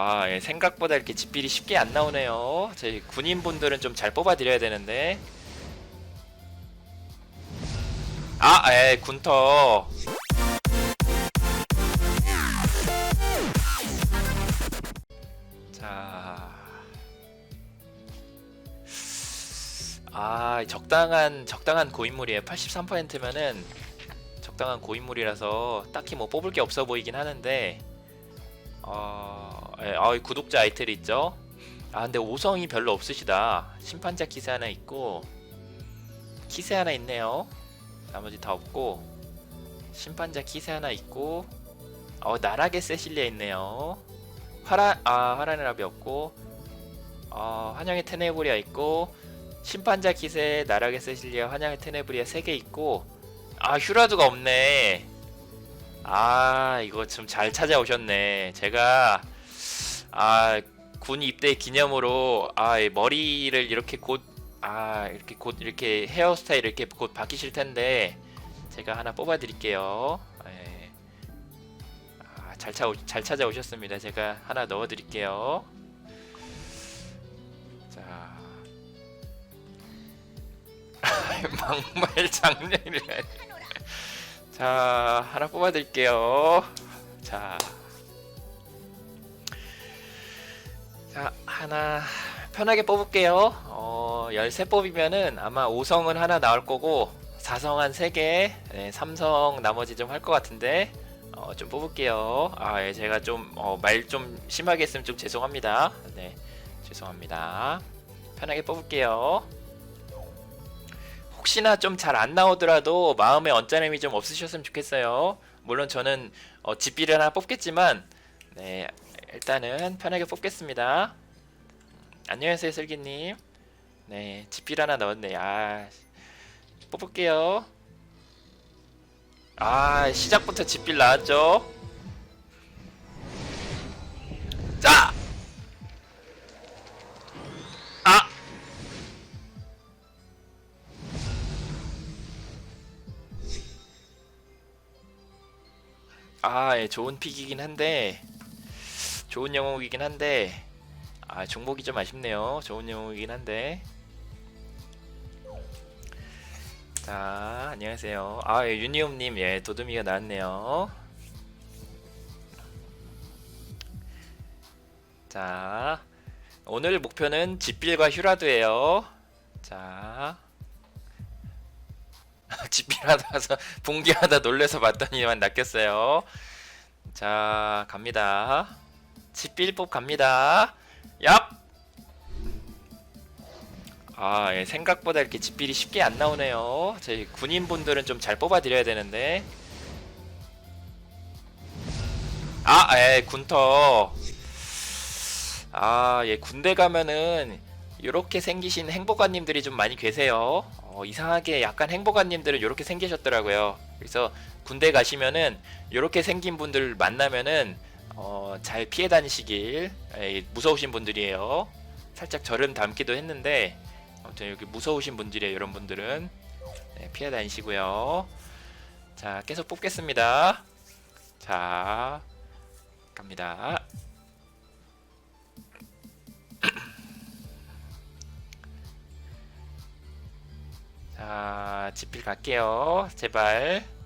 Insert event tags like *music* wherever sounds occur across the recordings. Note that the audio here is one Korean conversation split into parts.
아, 예, 생각보다 이렇게 집필이 쉽게 안 나오네요. 저희 군인분들은 좀 잘 뽑아드려야 되는데. 아, 예, 군터. 자. 아, 적당한, 적당한 고인물이에요. 83%면은 적당한 고인물이라서 딱히 뭐 뽑을 게 없어 보이긴 하는데, 어, 예, 아, 이 구독자 아이템 있죠? 아, 근데 5성이 별로 없으시다. 심판자 키세 하나 있고, 키세 하나 있네요. 나머지 다 없고, 심판자 키세 하나 있고, 어, 나락의 세실리아 있네요. 화라, 아, 화란의 랍이 없고, 어, 환영의 테네브리아 있고, 심판자 키세, 나락의 세실리아, 환영의 테네브리아 3개 있고, 아, 휴라드가 없네. 아 이거 좀 잘 찾아오셨네. 제가 아 군 입대 기념으로 아이 머리를 이렇게 곧 아 이렇게 곧 이렇게 헤어스타일 이렇게 곧 바뀌실 텐데 제가 하나 뽑아 드릴게요. 예. 아, 잘, 차, 잘 찾아오셨습니다. 제가 하나 넣어 드릴게요. 자. *laughs* 막말 장렬이래 자, 하나 뽑아드릴게요. 자, 자, 하나 편하게 뽑을게요. 어, 13뽑이면은 아마 5성은 하나 나올 거고, 4성 한 3개, 네, 3성 나머지 좀 할 것 같은데, 어, 좀 뽑을게요. 아, 예, 제가 좀, 어, 말 좀 심하게 했으면 좀 죄송합니다. 네, 죄송합니다. 편하게 뽑을게요. 혹시나 좀 잘 안 나오더라도 마음에 언짢음이 좀 없으셨으면 좋겠어요. 물론 저는 어, 집비를 하나 뽑겠지만 네 일단은 편하게 뽑겠습니다. 안녕하세요 슬기님. 네 집비를 하나 넣었네. 아 뽑을게요. 아 시작부터 집빌 나왔죠. 예, 좋은 픽이긴 한데 좋은 영웅이긴 한데 아, 종목이 좀 아쉽네요. 좋은 영웅이긴 한데 자, 안녕하세요. 아, 예, 유니옴님, 예, 도드미가 나왔네요. 자, 오늘 목표는 집빌과 휴라드예요. 자, *laughs* 집필하다 와서 *laughs* 붕괴하다 놀래서 봤더니만 낚였어요. 자 갑니다. 집필법 갑니다. 얍. 아 예, 생각보다 이렇게 집필이 쉽게 안 나오네요. 저희 군인분들은 좀 잘 뽑아드려야 되는데. 아, 예, 군터. 아, 예, 군대 가면은 이렇게 생기신 행복아님들이 좀 많이 계세요. 어, 이상하게 약간 행복아님들은 이렇게 생기셨더라고요. 그래서 군대 가시면은 이렇게 생긴 분들 만나면은 어, 잘 피해 다니시길 에이, 무서우신 분들이에요. 살짝 저름 담기도 했는데 아무튼 여기 무서우신 분들이에요. 이런 분들은 네, 피해 다니시고요. 자 계속 뽑겠습니다. 자 갑니다. *clears throat* 자, 지필 갈게요. 제발.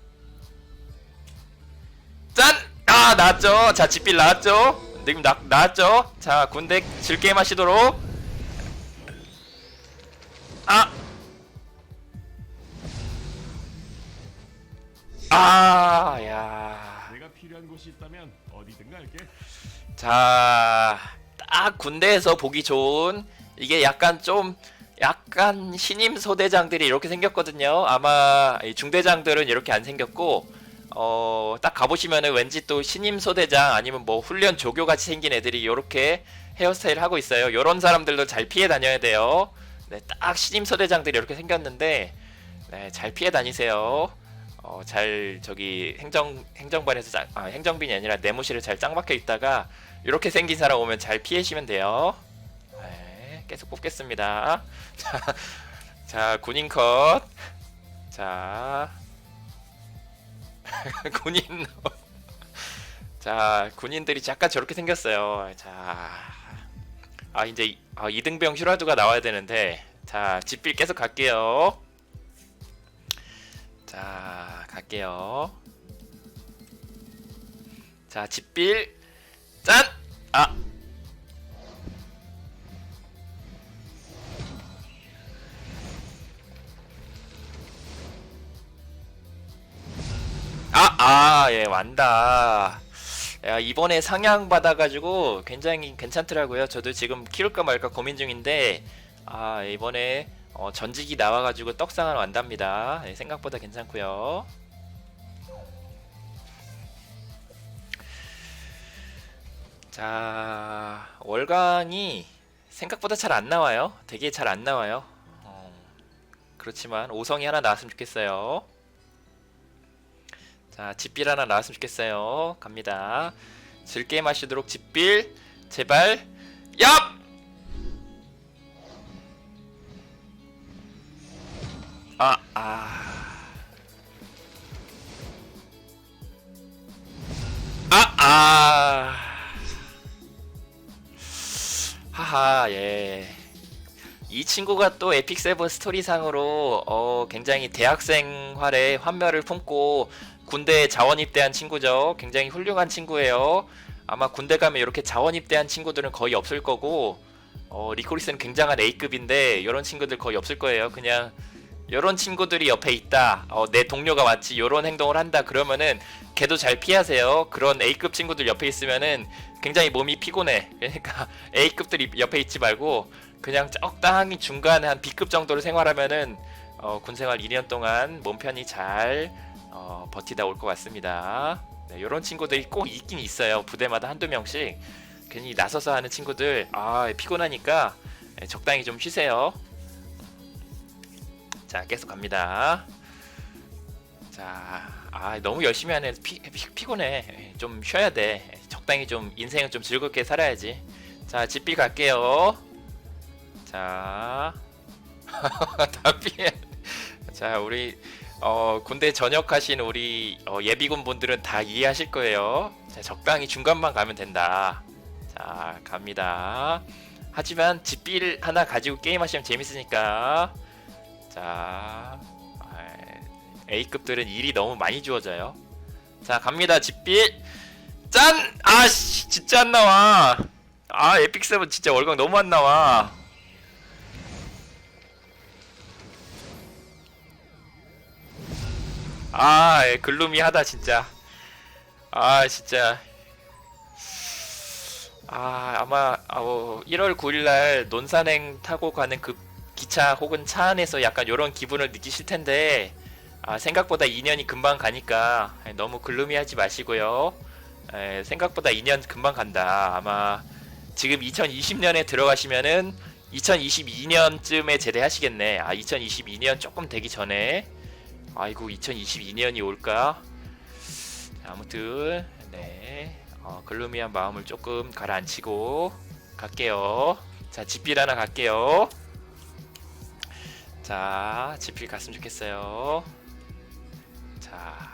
짠! 아, 나왔죠? 자, 지필 나왔죠? 님 나, 나왔죠? 자, 군대 즐게임 하시도록. 아! 아, 야. 내가 필요한 곳이 있다면 어디든 갈게. 자, 딱 군대에서 보기 좋은 이게 약간 좀 약간 신임 소대장들이 이렇게 생겼거든요. 아마 이 중대장들은 이렇게 안 생겼고 어, 딱 가보시면은 왠지 또 신임 소대장 아니면 뭐 훈련 조교 같이 생긴 애들이 이렇게 헤어스타일 하고 있어요. 이런 사람들도 잘 피해 다녀야 돼요. 네, 딱 신임 소대장들이 이렇게 생겼는데 네, 잘 피해 다니세요. 어, 잘 저기 행정 행정반에서 짱, 아, 행정빈이 아니라 내무실에 잘 짱 박혀 있다가 이렇게 생긴 사람 오면 잘 피해시면 돼요. 네, 계속 뽑겠습니다. *laughs* 자, 자 군인 컷. 자, *laughs* 군인. *laughs* 자 군인들이 약간 저렇게 생겼어요. 자, 아 이제 이- 아, 이등병 슈라두가 나와야 되는데 자 집빌 계속 갈게요. 자 갈게요. 자 집빌 짠! 아 아, 완다. 야, 이번에 상향 받아가지고 굉장히 괜찮더라고요. 저도 지금 키울까 말까 고민 중인데, 아, 이번에 어, 전직이 나와가지고 떡상을 완답니다. 예, 생각보다 괜찮고요. 자, 월강이 생각보다 잘 안 나와요. 되게 잘 안 나와요. 어, 그렇지만 5성이 하나 나왔으면 좋겠어요. 자, 집빌 하나 나왔으면 좋겠어요. 갑니다. 즐게 마시도록 집빌 제발 얍! 아, 아. 아, 아. 하하, 예. 이 친구가 또 에픽 세븐 스토리상으로 어, 굉장히 대학생활의 환멸을 품고 군대에 자원 입대한 친구죠. 굉장히 훌륭한 친구예요. 아마 군대 가면 이렇게 자원 입대한 친구들은 거의 없을 거고 어, 리코리스는 굉장한 A급인데 이런 친구들 거의 없을 거예요. 그냥 이런 친구들이 옆에 있다. 어, 내 동료가 마치 이런 행동을 한다. 그러면은 걔도 잘 피하세요. 그런 A급 친구들 옆에 있으면은 굉장히 몸이 피곤해. 그러니까 *laughs* A급들이 옆에 있지 말고 그냥 적당히 중간에 한 B급 정도로 생활하면은 어, 군 생활 2년 동안 몸 편히 잘 어, 버티다 올 것 같습니다. 네, 이런 친구들이 꼭 있긴 있어요. 부대마다 한두 명씩. 괜히 나서서 하는 친구들 아 피곤하니까 네, 적당히 좀 쉬세요. 자 계속 갑니다. 자, 아 너무 열심히 하네. 피, 피, 피 곤해. 좀 쉬어야 돼. 적당히 좀 인생을 좀 즐겁게 살아야지. 자, 집비 갈게요. 자, *laughs* 다 피해. 자, 우리 어, 군대 전역하신 우리 어, 예비군 분들은 다 이해하실 거예요. 자, 적당히 중간만 가면 된다. 자, 갑니다. 하지만 집비를 하나 가지고 게임하시면 재밌으니까. 자, 아, A급들은 일이 너무 많이 주어져요. 자, 갑니다. 집비. 짠! 아씨, 진짜 안 나와. 아, 에픽 세븐 진짜 월광 너무 안 나와. 아, 예, 글루미하다 진짜. 아, 진짜. 아, 아마 어, 1월 9일날 논산행 타고 가는 그 기차 혹은 차 안에서 약간 이런 기분을 느끼실 텐데 아, 생각보다 2년이 금방 가니까 예, 너무 글루미하지 마시고요. 에, 생각보다 2년 금방 간다. 아마 지금 2020년에 들어가시면은 2022년쯤에 제대하시겠네. 아, 2022년 조금 되기 전에 아이고 2022년이 올까? 아무튼 네 어, 글루미한 마음을 조금 가라앉히고 갈게요. 자 집필 하나 갈게요. 자 집필 갔으면 좋겠어요. 자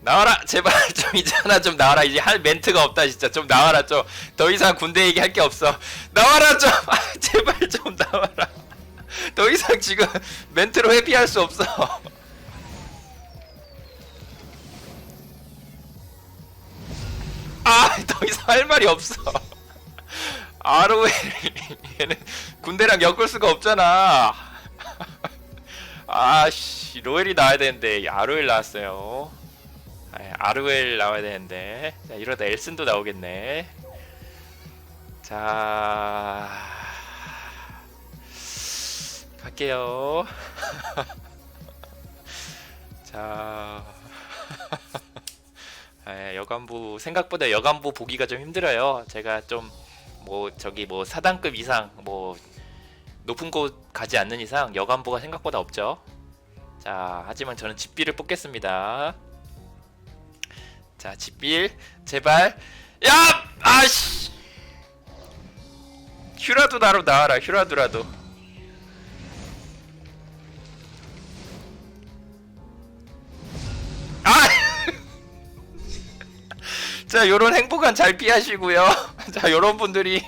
나와라 *laughs* 제발 좀 이제 하나 좀 나와라 이제 할 멘트가 없다 진짜 좀 나와라 좀 더 이상 군대 얘기 할 게 없어 나와라 좀. 더 이상 지금 *laughs* 멘트로 회피할 수 없어. *laughs* 아, 더 이상 할 말이 없어. *laughs* 아로엘 얘는 군대랑 엮을 수가 없잖아. 아씨, 로엘이 나와야 되는데 아로엘 나왔어요. 아, 아로엘 나와야 되는데 자, 이러다 엘슨도 나오겠네. 자. 갈게요. *laughs* 자, *laughs* 에, 여간부 생각보다 여간부 보기가 좀 힘들어요. 제가 좀 뭐 저기 뭐 사단급 이상 뭐 높은 곳 가지 않는 이상 여간부가 생각보다 없죠. 자, 하지만 저는 집비를 뽑겠습니다. 자, 집빌 제발 야! 아씨! 휴라도 나로 나와라. 휴라도라도. 자, 요런 행복한 잘 피하시고요. *laughs* 자, 요런 분들이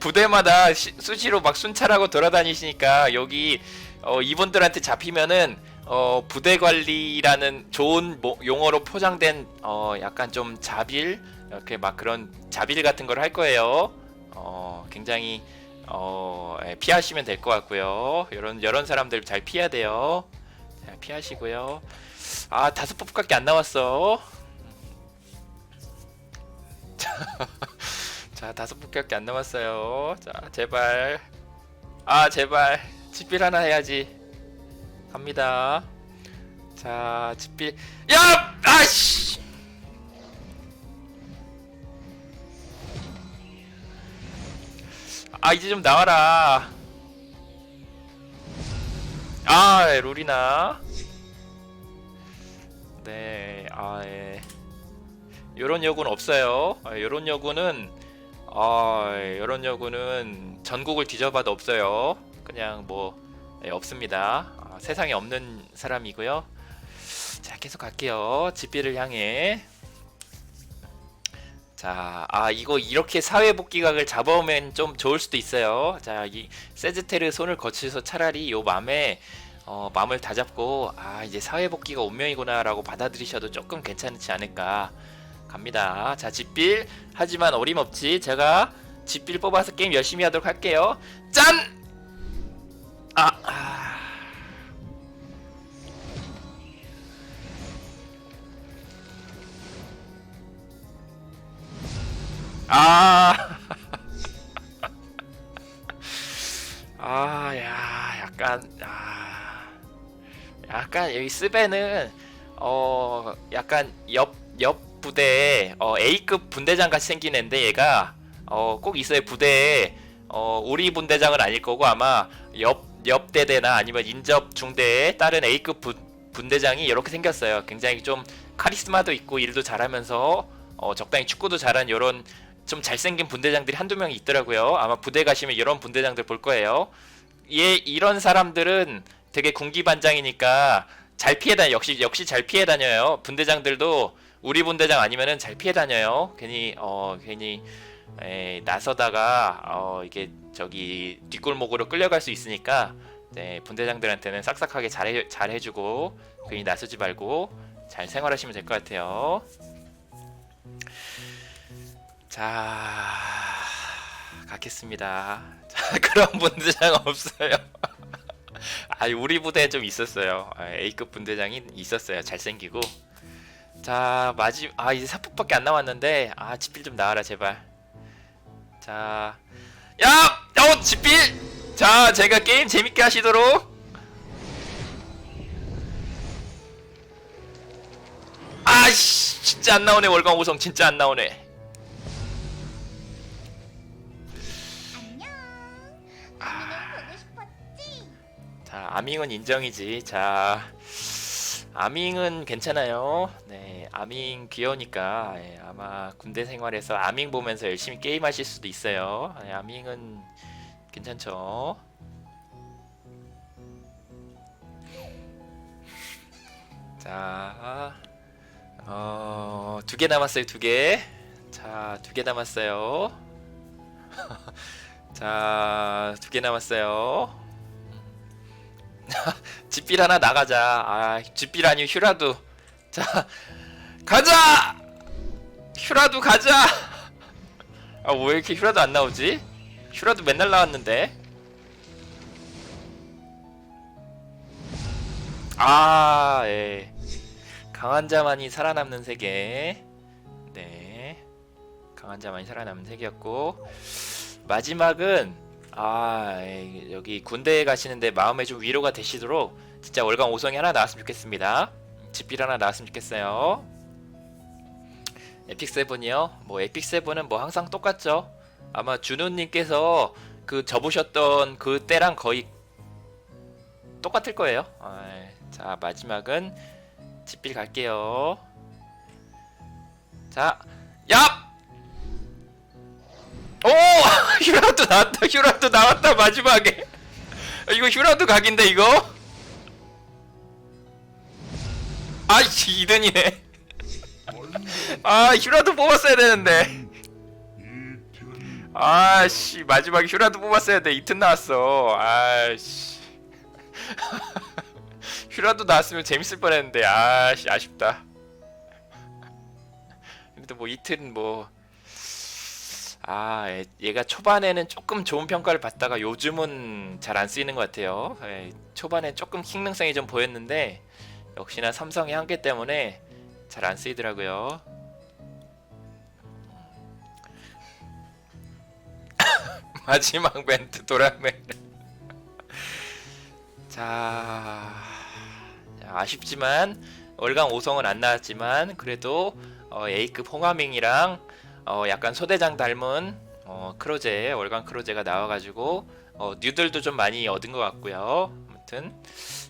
부대마다 시- 수시로 막 순찰하고 돌아다니시니까 여기 어, 이분들한테 잡히면은 어, 부대 관리라는 좋은 모- 용어로 포장된 어, 약간 좀 자빌 이렇게 막 그런 자빌 같은 걸 할 거예요. 어, 굉장히 어, 예, 피하시면 될 것 같고요. 이런 이런 사람들 잘 피해야 돼요. 자, 피하시고요. 아 다섯 뽑밖에 안 나왔어. *laughs* 자 다섯 뽑밖에 안 남았어요. 자 제발 아 제발 집필 하나 해야지. 갑니다. 자 집필 야 아씨. 아 이제 좀 나와라. 아 예, 롤이나. 네, 아 예. 요런 여구는 없어요. 아, 요런 여구는 아, 예, 요런 여구는 전국을 뒤져봐도 없어요. 그냥 뭐 예, 없습니다. 아, 세상에 없는 사람이고요. 자, 계속 갈게요. 집비를 향해. 자, 아 이거 이렇게 사회 복귀각을 잡아오면 좀 좋을 수도 있어요. 자, 이 세즈테르 손을 거치서 차라리 요 맘에 어, 마음을 다 잡고 아 이제 사회 복귀가 운명이구나라고 받아들이셔도 조금 괜찮지 않을까 갑니다. 자, 집빌 하지만 어림없지 제가 집빌 뽑아서 게임 열심히 하도록 할게요. 짠! 아, 아. 아. *laughs* 아, 야, 약간, 아, 약간 여기 스베는 어, 약간 옆, 옆 부대에 어, A급 분대장 같이 생긴 애인데 얘가 어, 꼭 있어요 부대에 어, 우리 분대장은 아닐 거고 아마 옆, 옆 대대나 아니면 인접 중대에 다른 A급 분, 분대장이 이렇게 생겼어요. 굉장히 좀 카리스마도 있고 일도 잘하면서 어, 적당히 축구도 잘한 이런 좀 잘생긴 분대장들이 한두 명 있더라고요. 아마 부대 가시면 이런 분대장들 볼 거예요. 얘 이런 사람들은 되게 군기 반장이니까 잘 피해 다녀. 역시 역시 잘 피해 다녀요. 분대장들도 우리 분대장 아니면은 잘 피해 다녀요. 괜히 어 괜히 에, 나서다가 어 이게 저기 뒷골목으로 끌려갈 수 있으니까 네, 분대장들한테는 싹싹하게 잘해 잘해주고 괜히 나서지 말고 잘 생활하시면 될 것 같아요. 자 가겠습니다. 자 *laughs* 그런 분대장 없어요. *laughs* 아 우리 부대에 좀 있었어요. 아, A급 분대장이 있었어요. 잘생기고. 자 마지 아 이제 사폭밖에 안 남았는데 아 집필 좀 나와라 제발. 자, 야, 어 집필. 자 제가 게임 재밌게 하시도록. 아씨 진짜 안 나오네 월광 오성 진짜 안 나오네. 안녕. 아. 아미는 보고 싶었지? 자, 아밍은 인정이지. 자, 아밍은 괜찮아요. 네, 아밍 귀여우니까 예, 아마 군대 생활에서 아밍 보면서 열심히 게임하실 수도 있어요. 예, 아밍은 괜찮죠. 자, 어, 두 개 남았어요. 두 개. 자, 두 개 남았어요. *laughs* 자, 두 개 남았어요. *laughs* 집빌 하나 나가자. 아, 집빌 아니면 휴라도. 자, 가자! 휴라도 가자! *laughs* 아, 왜 이렇게 휴라도 안 나오지? 휴라도 맨날 나왔는데. 아, 예. 강한 자만이 살아남는 세계. 네. 강한 자만이 살아남는 세계였고. 마지막은 아 에이, 여기 군대에 가시는데 마음에 좀 위로가 되시도록 진짜 월간 5성이 하나 나왔으면 좋겠습니다. 집필 하나 나왔으면 좋겠어요. 에픽 세븐이요? 뭐 에픽 세븐은 뭐 항상 똑같죠. 아마 준우님께서 그 접으셨던 그 때랑 거의 똑같을 거예요. 아, 자 마지막은 집필 갈게요. 자 얍! 오! 휴라도 나왔다. 휴라도 나왔다. 마지막에. 이거 휴라도 각인데 이거? 아이씨 2등이네. 아 휴라도 뽑았어야 되는데 아씨 마지막에 휴라도 뽑았어야 돼 이튼 나왔어 아씨 휴라도 나왔으면 재밌을 뻔했는데 아씨 아쉽다 그래도 뭐 이틀은 뭐 아, 얘- 얘가 초반에는 조금 좋은 평가를 받다가 요즘은 잘 안 쓰이는 것 같아요. 예, 초반에 조금 킹능성이 좀 보였는데 역시나 삼성의 한계 때문에 잘 안 쓰이더라고요. *laughs* 마지막 멘트 도라멜. *laughs* 자, 자, 아쉽지만 월강 5성은 안 나왔지만 그래도 어, A급 홍하밍이랑 어, 약간 소대장 닮은 어, 크로제 월간 크로제가 나와가지고 어, 뉴들도 좀 많이 얻은 것 같고요. 아무튼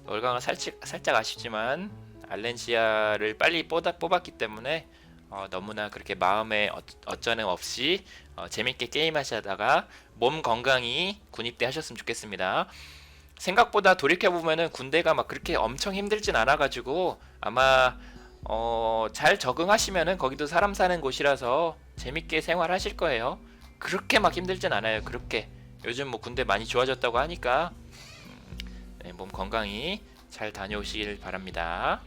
월강은 살짝 살짝 아쉽지만 알렌시아를 빨리 뽑아, 뽑았기 때문에 어, 너무나 그렇게 마음에 어, 어쩌는 없이 어, 재밌게 게임하시다가 몸 건강히 군입대 하셨으면 좋겠습니다. 생각보다 돌이켜 보면은 군대가 막 그렇게 엄청 힘들진 않아가지고 아마 어, 잘 적응하시면은 거기도 사람 사는 곳이라서 재밌게 생활하실 거예요. 그렇게 막 힘들진 않아요. 그렇게 요즘 뭐 군대 많이 좋아졌다고 하니까 음, 네, 몸 건강히 잘 다녀오시길 바랍니다.